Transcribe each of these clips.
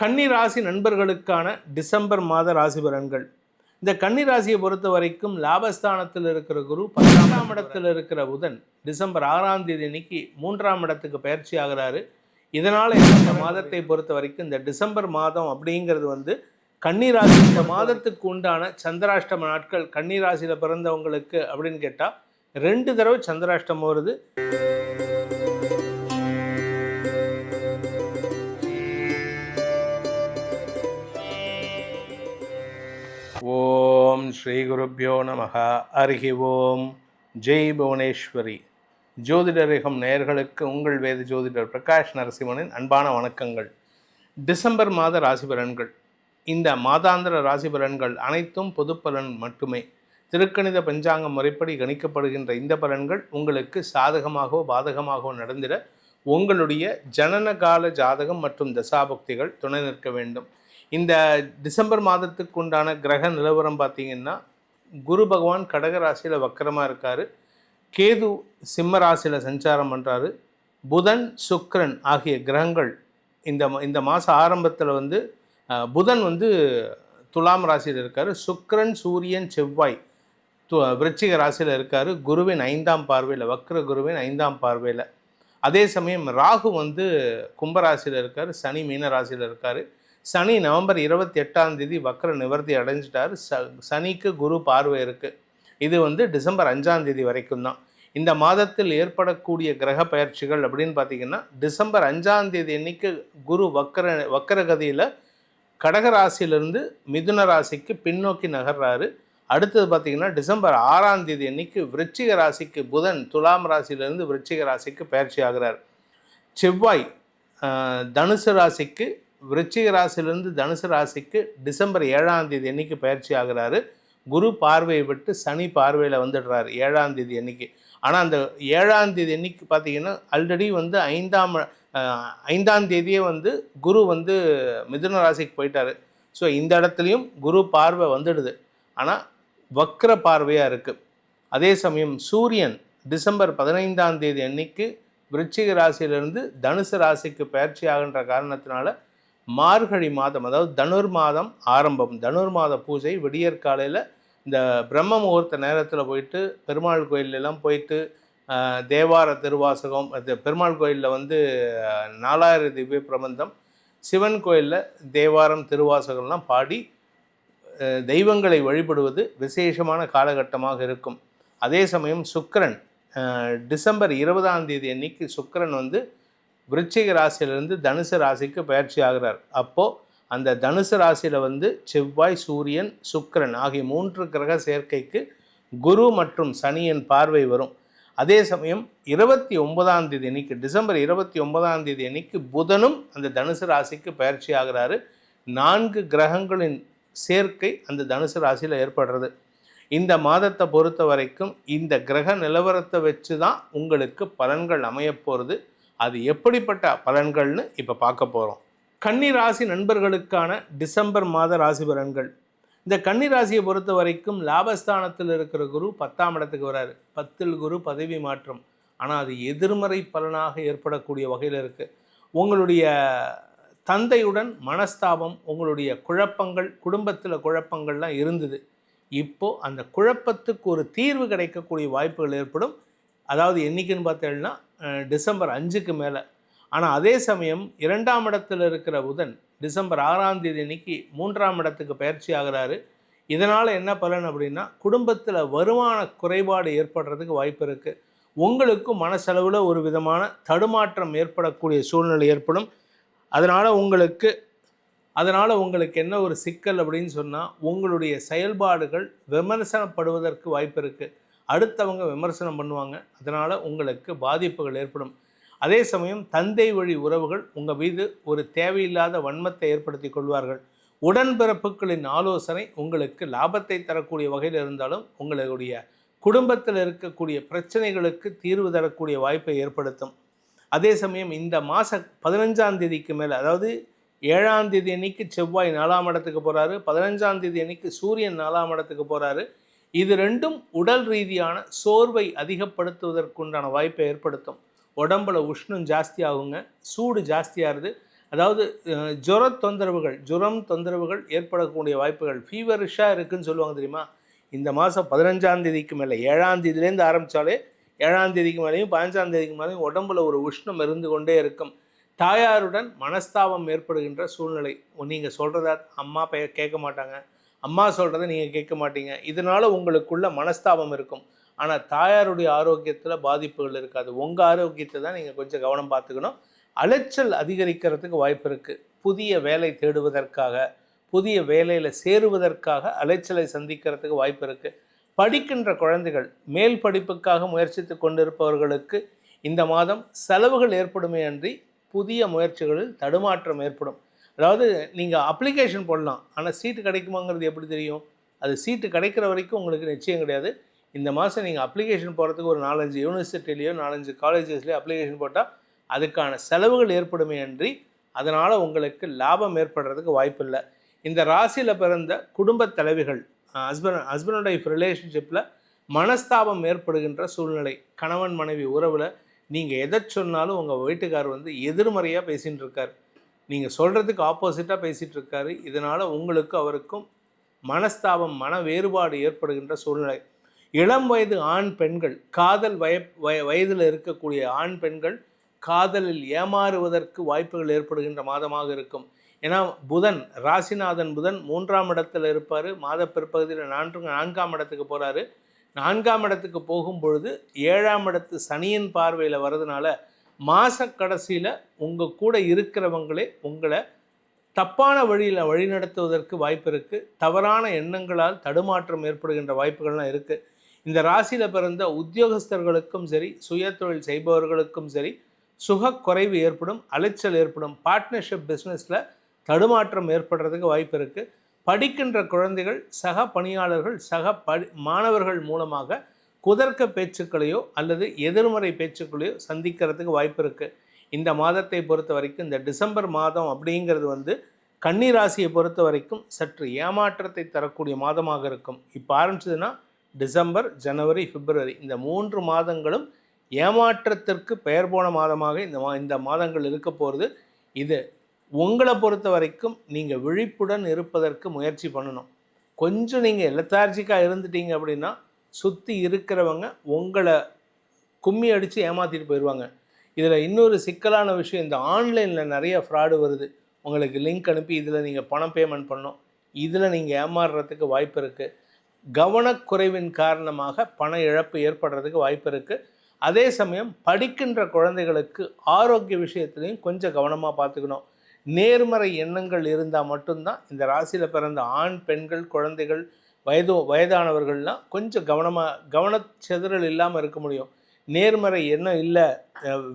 கன்னி ராசி நண்பர்களுக்கான டிசம்பர் மாத ராசி பலன்கள். இந்த கன்னி ராசியை பொறுத்த வரைக்கும் லாபஸ்தானத்தில் இருக்கிற குரு பத்தாம் இடத்தில் இருக்கிற புதன் டிசம்பர் ஆறாம் தேதி அன்னைக்கு மூன்றாம் இடத்துக்கு பயிற்சி ஆகிறாரு. இதனால் இந்த மாதத்தை பொறுத்த வரைக்கும் இந்த டிசம்பர் மாதம் அப்படிங்கிறது வந்து கன்னிராசி இந்த மாதத்துக்கு உண்டான சந்திராஷ்டம நாட்கள் கன்னிராசியில் பிறந்தவங்களுக்கு அப்படின்னு கேட்டால் ரெண்டு தடவை சந்திராஷ்டம் வருது. ஓம் ஸ்ரீ குருப்பியோ நமக. அருகி ஓம். ஜெய் புவனேஸ்வரி. ஜோதிடரகம் நேயர்களுக்கு உங்கள் வேத ஜோதிடர் பிரகாஷ் நரசிம்மனின் அன்பான வணக்கங்கள். டிசம்பர் மாத ராசி பலன்கள் இந்த மாதாந்திர ராசி பலன்கள் அனைத்தும் பொது பலன் மட்டுமே. திருக்கணித பஞ்சாங்க முறைப்படி கணிக்கப்படுகின்ற இந்த பலன்கள் உங்களுக்கு சாதகமாகவோ பாதகமாகவோ நடந்திட உங்களுடைய ஜனன கால ஜாதகம் மற்றும் தசாபக்திகள் துணை நிற்க வேண்டும். இந்த டிசம்பர் மாதத்துக்கு உண்டான கிரக நிலவரம் பார்த்தீங்கன்னா குரு பகவான் கடக ராசியில் வக்கரமாக இருக்கார். கேது சிம்ம ராசியில் சஞ்சாரம் பண்ணுறாரு புதன் சுக்ரன் ஆகிய கிரகங்கள் இந்த இந்த மாத ஆரம்பத்தில் வந்து புதன் வந்து துலாம் ராசியில் இருக்கார். சுக்ரன் சூரியன் செவ்வாய் து விருச்சிக ராசியில் இருக்கார். குருவின் ஐந்தாம் பார்வையில் வக்ர குருவின் ஐந்தாம் பார்வையில். அதே சமயம் ராகு வந்து கும்பராசியில் இருக்கார். சனி மீன ராசியில் இருக்கார். சனி நவம்பர் இருபத்தி எட்டாம் தேதி வக்கர நிவர்த்தி அடைஞ்சிட்டார். ச சனிக்கு குரு பார்வை இருக்குது இது வந்து டிசம்பர் அஞ்சாம் தேதி வரைக்கும் தான். இந்த மாதத்தில் ஏற்படக்கூடிய கிரக பயிற்சிகள் அப்படின்னு பார்த்தீங்கன்னா டிசம்பர் அஞ்சாம் தேதி அன்னைக்கு குரு வக்கர வக்கரகதியில் கடக ராசியிலிருந்து மிதுன ராசிக்கு பின்னோக்கி நகர்றாரு. அடுத்தது பார்த்தீங்கன்னா டிசம்பர் ஆறாம் தேதி அன்னைக்கு விருச்சிக ராசிக்கு புதன் துலாம் ராசியிலிருந்து விருச்சிக ராசிக்கு பயிற்சி ஆகிறார். செவ்வாய் தனுசு ராசிக்கு விருச்சிக ராசியிலிருந்து தனுசு ராசிக்கு டிசம்பர் ஏழாம் தேதி அன்னைக்கு பயிற்சி ஆகிறாரு. குரு பார்வையை விட்டு சனி பார்வையில் வந்துடுறாரு ஏழாம் தேதி அன்னைக்கு. ஆனால் அந்த ஏழாம் தேதி அன்னைக்கு பார்த்தீங்கன்னா ஆல்ரெடி வந்து ஐந்தாம் ஐந்தாம் தேதியே வந்து குரு வந்து மிதுன ராசிக்கு போயிட்டாரு. ஸோ இந்த இடத்துலையும் குரு பார்வை வந்துடுது. ஆனால் வக்ர பார்வையாக இருக்குது அதே சமயம் சூரியன் டிசம்பர் பதினைந்தாம் தேதி அன்னைக்கு விருச்சிக ராசியிலிருந்து தனுசு ராசிக்கு பயிற்சி ஆகின்ற காரணத்தினால மார்கழி மாதம் அதாவது தனுர் மாதம் ஆரம்பம். தனுர் மாத பூஜை விடியற் காலையில் இந்த பிரம்ம முகூர்த்த நேரத்தில் போயிட்டு பெருமாள் கோயிலெல்லாம் போயிட்டு தேவார திருவாசகம் அது பெருமாள் கோயிலில் வந்து நாலாயிரம் திவ்ய பிரபந்தம் சிவன் கோயிலில் தேவாரம் திருவாசகம்லாம் பாடி தெய்வங்களை வழிபடுவது விசேஷமான காலகட்டமாக இருக்கும். அதே சமயம் சுக்கரன் டிசம்பர் இருபதாம் தேதி அன்னைக்கு சுக்கிரன் வந்து விருச்சிக ராசியிலிருந்து தனுசு ராசிக்கு பயிற்சி ஆகிறார். அப்போது அந்த தனுசு ராசியில் வந்து செவ்வாய் சூரியன் சுக்கிரன் ஆகிய மூன்று கிரக சேர்க்கைக்கு குரு மற்றும் சனியின் பார்வை வரும். அதே சமயம் இருபத்தி ஒன்பதாம் தேதி அன்னைக்கு டிசம்பர் இருபத்தி ஒன்பதாம் தேதி அன்னைக்கு புதனும் அந்த தனுசு ராசிக்கு பயிற்சி ஆகிறாரு. நான்கு கிரகங்களின் சேர்க்கை அந்த தனுசு ராசியில் ஏற்படுறது. இந்த மாதத்தை பொறுத்த வரைக்கும் இந்த கிரக நிலவரத்தை வச்சு தான் உங்களுக்கு பலன்கள் அமையப்போகிறது அது எப்படிப்பட்ட பலன்கள்னு இப்போ பார்க்க போகிறோம் கன்னி ராசி நண்பர்களுக்கான டிசம்பர் மாத ராசி பலன்கள். இந்த கன்னி ராசியை பொறுத்த வரைக்கும் லாபஸ்தானத்தில் இருக்கிற குரு பத்தாம் இடத்துக்கு வராரு. பத்தில் குரு பதவி மாற்றம். ஆனால் அது எதிர்மறை பலனாக ஏற்படக்கூடிய வகையில் இருக்குது உங்களுடைய தந்தையுடன் மனஸ்தாபம் உங்களுடைய குழப்பங்கள் குடும்பத்தில் குழப்பங்கள்லாம் இருந்தது. இப்போது அந்த குழப்பத்துக்கு ஒரு தீர்வு கிடைக்கக்கூடிய வாய்ப்புகள் ஏற்படும். அதாவது என்னைக்குன்னு பார்த்தேன்னா டிசம்பர் அஞ்சுக்கு மேலே. ஆனால் அதே சமயம் இரண்டாம் இடத்தில் இருக்கிற புதன் டிசம்பர் ஆறாம் தேதி அன்னைக்கு மூன்றாம் இடத்துக்கு பயிற்சி ஆகிறாரு. இதனால் என்ன பலன் அப்படின்னா குடும்பத்தில் வருமான குறைபாடு ஏற்படுறதுக்கு வாய்ப்பு இருக்குது உங்களுக்கும் மனசளவில் ஒரு விதமான தடுமாற்றம் ஏற்படக்கூடிய சூழ்நிலை ஏற்படும். அதனால் உங்களுக்கு அதனால் உங்களுக்கு என்ன ஒரு சிக்கல் அப்படின்னு சொன்னால் உங்களுடைய செயல்பாடுகள் விமர்சனப்படுவதற்கு வாய்ப்பு இருக்குது அடுத்தவங்க விமர்சனம் பண்ணுவாங்க. அதனால் உங்களுக்கு பாதிப்புகள் ஏற்படும். அதே சமயம் தந்தை வழி உறவுகள் உங்கள் மீது ஒரு தேவையில்லாத வன்மத்தை ஏற்படுத்தி கொள்வார்கள். உடன்பிறப்புகளின் ஆலோசனை உங்களுக்கு லாபத்தை தரக்கூடிய வகையில் இருந்தாலும் உங்களுடைய குடும்பத்தில் இருக்கக்கூடிய பிரச்சனைகளுக்கு தீர்வு தரக்கூடிய வாய்ப்பை ஏற்படுத்தும். அதே சமயம் இந்த மாத பதினஞ்சாம் தேதிக்கு மேலே அதாவது ஏழாம் தேதி அன்னைக்கு செவ்வாய் நாலாம் இடத்துக்கு போகிறாரு பதினஞ்சாம் தேதி அன்னைக்கு சூரியன் நாலாம் இடத்துக்கு போகிறாரு இது ரெண்டும் உடல் ரீதியான சோர்வை அதிகப்படுத்துவதற்குண்டான வாய்ப்பை ஏற்படுத்தும். உடம்புல உஷ்ணம் ஜாஸ்தி ஆகுங்க சூடு ஜாஸ்தியாகுது. அதாவது ஜுர தொந்தரவுகள் ஜுரம் தொந்தரவுகள் ஏற்படக்கூடிய வாய்ப்புகள் ஃபீவரிஷாக இருக்குன்னு சொல்லுவாங்க தெரியுமா? இந்த மாதம் பதினஞ்சாம் தேதிக்கு மேலே ஏழாம் தேதியிலேருந்து ஆரம்பித்தாலே ஏழாம் தேதிக்கு மேலேயும் பதினஞ்சாம் தேதிக்கு மேலேயும் உடம்புல ஒரு உஷ்ணம் இருந்து கொண்டே இருக்கும். தாயாருடன் மனஸ்தாபம் ஏற்படுகின்ற சூழ்நிலை நீங்கள் சொல்கிறத அம்மா பே கேட்க மாட்டாங்க. அம்மா சொல்கிறத நீங்கள் கேட்க மாட்டீங்க. இதனால் உங்களுக்குள்ள மனஸ்தாபம் இருக்கும். ஆனால் தாயாருடைய ஆரோக்கியத்தில் பாதிப்புகள் இருக்காது. உங்கள் ஆரோக்கியத்தை தான் நீங்கள் கொஞ்சம் கவனம் பார்த்துக்கணும். அலைச்சல் அதிகரிக்கிறதுக்கு வாய்ப்பு இருக்குது புதிய வேலை தேடுவதற்காக புதிய வேலையில் சேருவதற்காக அலைச்சலை சந்திக்கிறதுக்கு வாய்ப்பு இருக்குது படிக்கின்ற குழந்தைகள் மேல் படிப்புக்காக முயற்சித்து கொண்டிருப்பவர்களுக்கு இந்த மாதம் செலவுகள் ஏற்படுமே அன்றி புதிய முயற்சிகளில் தடுமாற்றம் ஏற்படும். அதாவது நீங்கள் அப்ளிகேஷன் போடலாம். ஆனால் சீட்டு கிடைக்குமாங்கிறது எப்படி தெரியும்? அது சீட்டு கிடைக்கிற வரைக்கும் உங்களுக்கு நிச்சயம் கிடையாது. இந்த மாதம் நீங்கள் அப்ளிகேஷன் போகிறதுக்கு ஒரு நாலஞ்சு யூனிவர்சிட்டிலேயோ நாலஞ்சு காலேஜஸ்லேயோ அப்ளிகேஷன் போட்டால் அதுக்கான செலவுகள் ஏற்படுமே அன்றி அதனால் உங்களுக்கு லாபம் ஏற்படுறதுக்கு வாய்ப்பில்லை இந்த ராசியில் பிறந்த குடும்பத் தலைவிகள் ஹஸ்பண்ட் ஹஸ்பண்ட் ஒய்ஃப் ரிலேஷன்ஷிப்பில் மனஸ்தாபம் ஏற்படுகின்ற சூழ்நிலை கணவன் மனைவி உறவில் நீங்கள் எதை சொன்னாலும் உங்கள் வீட்டுக்கார் வந்து எதிர்மறையாக பேசின்னு இருக்கார் நீங்கள் சொல்கிறதுக்கு ஆப்போசிட்டாக பேசிகிட்டு இருக்காரு இதனால் உங்களுக்கு அவருக்கும் மனஸ்தாபம் மன வேறுபாடு ஏற்படுகின்ற சூழ்நிலை. இளம் வயது ஆண் பெண்கள் காதல் வய வய வயதில் இருக்கக்கூடிய ஆண் பெண்கள் காதலில் ஏமாறுவதற்கு வாய்ப்புகள் ஏற்படுகின்ற மாதமாக இருக்கும். ஏன்னா புதன் ராசிநாதன் புதன் மூன்றாம் இடத்துல இருப்பார். மாத பிற்பகுதியில் நான்கு நான்காம் இடத்துக்கு போகிறாரு நான்காம் இடத்துக்கு போகும் பொழுது ஏழாம் இடத்து சனியின் பார்வையில் வர்றதுனால மாத கடைசியில் உங்கள் கூட இருக்கிறவங்களே உங்களை தப்பான வழியில் வழிநடத்துவதற்கு வாய்ப்பு இருக்குது தவறான எண்ணங்களால் தடுமாற்றம் ஏற்படுகின்ற வாய்ப்புகள்லாம் இருக்குது இந்த ராசியில் பிறந்த உத்தியோகஸ்தர்களுக்கும் சரி சுயதொழில் செய்பவர்களுக்கும் சரி சுகக்குறைவு ஏற்படும் அலைச்சல் ஏற்படும். பார்ட்னர்ஷிப் பிஸ்னஸில் தடுமாற்றம் ஏற்படுறதுக்கு வாய்ப்பு இருக்குது படிக்கின்ற குழந்தைகள் சக பணியாளர்கள் சக படி மாணவர்கள் மூலமாக குதர்க்க பேச்சுக்களையோ அல்லது எதிர்மறை பேச்சுக்களையோ சந்திக்கிறதுக்கு வாய்ப்பு இருக்குது இந்த மாதத்தை பொறுத்த வரைக்கும் இந்த டிசம்பர் மாதம் அப்படிங்கிறது வந்து கன்னி ராசியை பொறுத்த வரைக்கும் சற்று ஏமாற்றத்தை தரக்கூடிய மாதமாக இருக்கும். இப்போ ஆரம்பிச்சதுன்னா டிசம்பர் ஜனவரி பிப்ரவரி இந்த மூன்று மாதங்களும் ஏமாற்றத்திற்கு பெயர் போன மாதமாக இந்த மா இந்த மாதங்கள் இருக்க போகிறது இது உங்களை பொறுத்த வரைக்கும் நீங்கள் விழிப்புடன் இருப்பதற்கு முயற்சி பண்ணணும். கொஞ்சம் நீங்கள் லெத்தார்ஜிக்காக இருந்துட்டீங்க அப்படின்னா சுற்றி இருக்கிறவங்க உங்களை கும்மி அடித்து ஏமாற்றிட்டு போயிடுவாங்க இதில் இன்னொரு சிக்கலான விஷயம் இந்த ஆன்லைனில் நிறைய ஃப்ராடு வருது. உங்களுக்கு லிங்க் அனுப்பி இதில் நீங்கள் பணம் பேமெண்ட் பண்ணணும். இதில் நீங்கள் ஏமாறுறதுக்கு வாய்ப்பு இருக்குது கவனக்குறைவின் காரணமாக பண இழப்பு ஏற்படுறதுக்கு வாய்ப்பு இருக்குது அதே சமயம் படிக்கின்ற குழந்தைகளுக்கு ஆரோக்கிய விஷயத்துலையும் கொஞ்சம் கவனமாக பார்த்துக்கணும். நேர்மறை எண்ணங்கள் இருந்தால் மட்டும்தான் இந்த ராசியில் பிறந்த ஆண் பெண்கள் குழந்தைகள் வயது வயதானவர்கள்லாம் கொஞ்சம் கவனமாக கவனச்சிதறல் இல்லாமல் இருக்க முடியும். நேர்மறை எண்ணம் இல்லை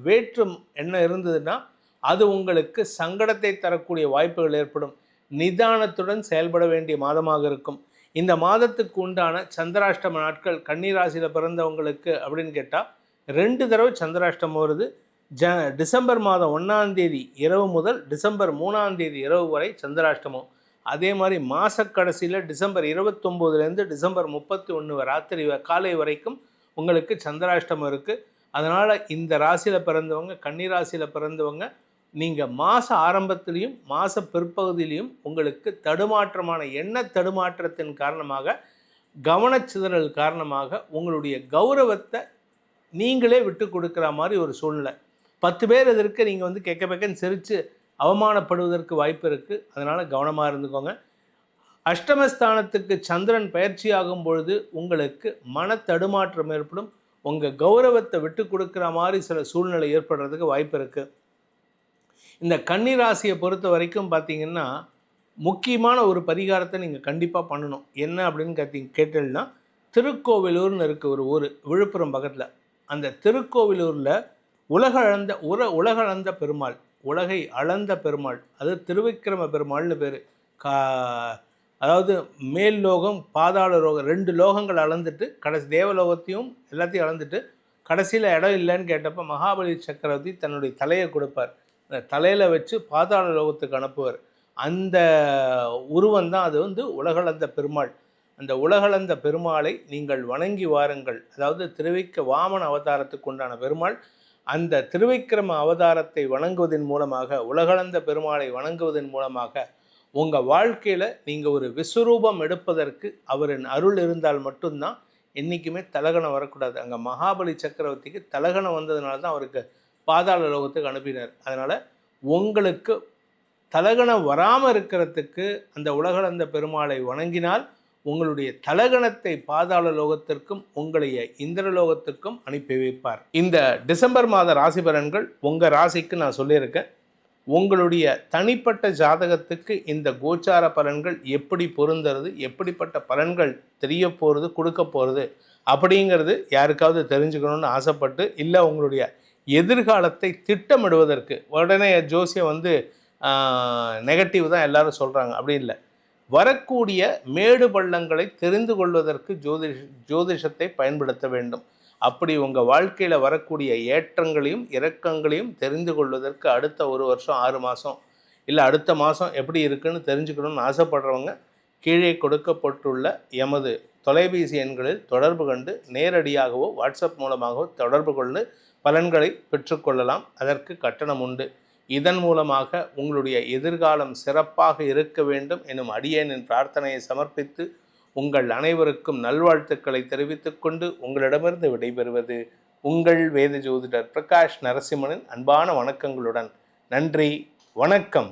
வேற்றும் எண்ணம் இருந்ததுன்னா அது உங்களுக்கு சங்கடத்தை தரக்கூடிய வாய்ப்புகள் ஏற்படும். நிதானத்துடன் செயல்பட வேண்டிய மாதமாக இருக்கும். இந்த மாதத்துக்கு உண்டான சந்திராஷ்டம நாட்கள் கன்னிராசியில் பிறந்தவங்களுக்கு அப்படின்னு கேட்டால் ரெண்டு தடவை சந்திராஷ்டம் வருது. ஜ டிசம்பர் மாதம் ஒன்றாம் தேதி இரவு முதல் டிசம்பர் மூணாம் தேதி இரவு வரை சந்திராஷ்டமம். அதே மாதிரி மாத கடைசியில் டிசம்பர் இருபத்தொம்போதுலேருந்து டிசம்பர் முப்பத்தி ஒன்று ராத்திரி வ- காலை வரைக்கும் உங்களுக்கு சந்திராஷ்டமம் இருக்குது அதனால் இந்த ராசியில் பிறந்தவங்க கன்னி ராசியில் பிறந்தவங்க நீங்கள் மாத ஆரம்பத்திலையும் மாத பிற்பகுதியிலையும் உங்களுக்கு தடுமாற்றமான எண்ண தடுமாற்றத்தின் காரணமாக கவனச்சிதறல் காரணமாக உங்களுடைய கௌரவத்தை நீங்களே விட்டு கொடுக்குற மாதிரி ஒரு சூழ்நிலை. பத்து பேர் எதிர்க்க நீங்கள் வந்து கெக்க பெக்கன்னு சிரித்து அவமானப்படுவதற்கு வாய்ப்பு இருக்குது அதனால் கவனமாக இருந்துக்கோங்க. அஷ்டமஸ்தானத்துக்கு சந்திரன் பயிற்சியாகும் பொழுது உங்களுக்கு மன தடுமாற்றம் ஏற்படும். உங்கள் கௌரவத்தை விட்டு கொடுக்குற மாதிரி சில சூழ்நிலை ஏற்படுறதுக்கு வாய்ப்பு இருக்குது இந்த கன்னி ராசியை பொறுத்த வரைக்கும் பார்த்தீங்கன்னா முக்கியமான ஒரு பரிகாரத்தை நீங்கள் கண்டிப்பாக பண்ணணும். என்ன அப்படின்னு கத்தி கேட்டீங்கன்னா திருக்கோவிலூர்னு இருக்க ஒரு ஊர் விழுப்புரம் பக்கத்தில். அந்த திருக்கோவிலூரில் உலக உர உலகளந்த பெருமாள் உலகை அளந்த பெருமாள். அது திருவிக்கிரம பெருமாள்னு பேர். கா அதாவது மேல் லோகம் பாதாள லோகம் ரெண்டு லோகங்கள் அளந்துட்டு கடைசி தேவலோகத்தையும் எல்லாத்தையும் அளந்துட்டு கடைசியில் இடம் இல்லைன்னு கேட்டப்போ மகாபலி சக்கரவர்த்தி தன்னுடைய தலையை கொடுப்பார். அந்த தலையில் வச்சு பாதாள லோகத்துக்கு அனுப்புவார். அந்த உருவம் தான் அது வந்து உலகளந்த பெருமாள். அந்த உலகளந்த பெருமாளை நீங்கள் வணங்கி வாருங்கள். அதாவது திருவிக்க வாமன அவதாரத்துக்கு உண்டான பெருமாள். அந்த திருவிக்கிரம அவதாரத்தை வணங்குவதன் மூலமாக உலகளந்த பெருமாளை வணங்குவதன் மூலமாக உங்கள் வாழ்க்கையில் நீங்கள் ஒரு விஸ்வரூபம் எடுப்பதற்கு அவரின் அருள் இருந்தால் மட்டும்தான் என்றைக்குமே தலகணம் வரக்கூடாது. அங்கே மகாபலி சக்கரவர்த்திக்கு தலகணம் வந்ததுனால தான் அவருக்கு பாதாள லோகத்துக்கு அனுப்பினார். அதனால் உங்களுக்கு தலகணம் வராமல் இருக்கிறதுக்கு அந்த உலகளந்த பெருமாளை வணங்கினால் உங்களுடைய தலகணத்தை பாதாள லோகத்திற்கும் உங்களைய இந்திரலோகத்திற்கும் அனுப்பி வைப்பார். இந்த டிசம்பர் மாத ராசி பலன்கள் உங்கள் ராசிக்கு நான் சொல்லியிருக்கேன். உங்களுடைய தனிப்பட்ட ஜாதகத்துக்கு இந்த கோச்சார பலன்கள் எப்படி பொருந்துறது எப்படிப்பட்ட பலன்கள் தெரிய போகிறது கொடுக்க போகிறது அப்படிங்கிறது யாருக்காவது தெரிஞ்சுக்கணும்னு ஆசைப்பட்டு இல்லை உங்களுடைய எதிர்காலத்தை திட்டமிடுவதற்கு. உடனே ஜோசியம் வந்து நெகட்டிவ் தான் எல்லாரும் சொல்கிறாங்க அப்படி இல்லை. வரக்கூடிய மேடு பள்ளங்களை தெரிந்து கொள்வதற்கு ஜோதிஷ் ஜோதிஷத்தை பயன்படுத்த வேண்டும். அப்படி உங்கள் வாழ்க்கையில் வரக்கூடிய ஏற்றங்களையும் இறக்கங்களையும் தெரிந்து கொள்வதற்கு அடுத்த ஒரு வருஷம் ஆறு மாதம் இல்லை அடுத்த மாதம் எப்படி இருக்குன்னு தெரிஞ்சுக்கணும்னு ஆசைப்படுறவங்க கீழே கொடுக்கப்பட்டுள்ள எமது தொலைபேசி எண்களில் தொடர்பு கண்டு நேரடியாகவோ வாட்ஸ்அப் மூலமாகவோ தொடர்பு கொண்டு பலன்களை பெற்றுக்கொள்ளலாம் அதற்கு கட்டணம் உண்டு. இதன் மூலமாக உங்களுடைய எதிர்காலம் சிறப்பாக இருக்க வேண்டும் எனும் அடியேனின் பிரார்த்தனையை சமர்ப்பித்து உங்கள் அனைவருக்கும் நல்வாழ்த்துக்களை தெரிவித்துக் கொண்டு உங்களிடமிருந்து விடைபெறுவது உங்கள் வேத ஜோதிடர் பிரகாஷ் நரசிம்மனின் அன்பான வணக்கங்களுடன். நன்றி வணக்கம்.